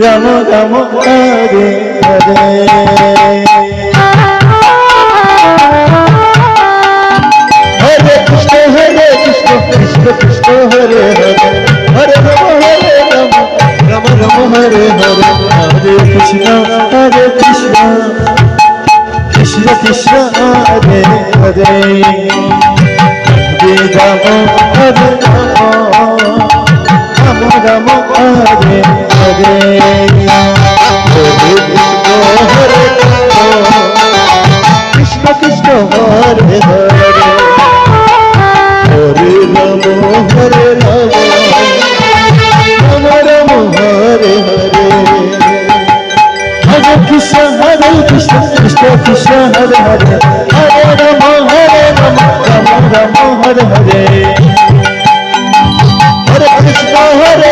Ram Ram Hare Krishna Hare Krishna Krishna Krishna, Hare Hare. Hare Ram Hare Ram Ram Ram, Hare Hare. Hare Krishna Hare Krishna. Krishna Krishna Hare. Hare Ram Hare Ram Ram Ram, Hare. Hare Hare Krishna Hare Hare. Hare Ram, Hare Hare. Hare Krishna Hare Krishna Krishna Krishna, Hare Hare. Hare Ram Hare Ram Ram Ram, Hare Hare. Hare Krishna, Hare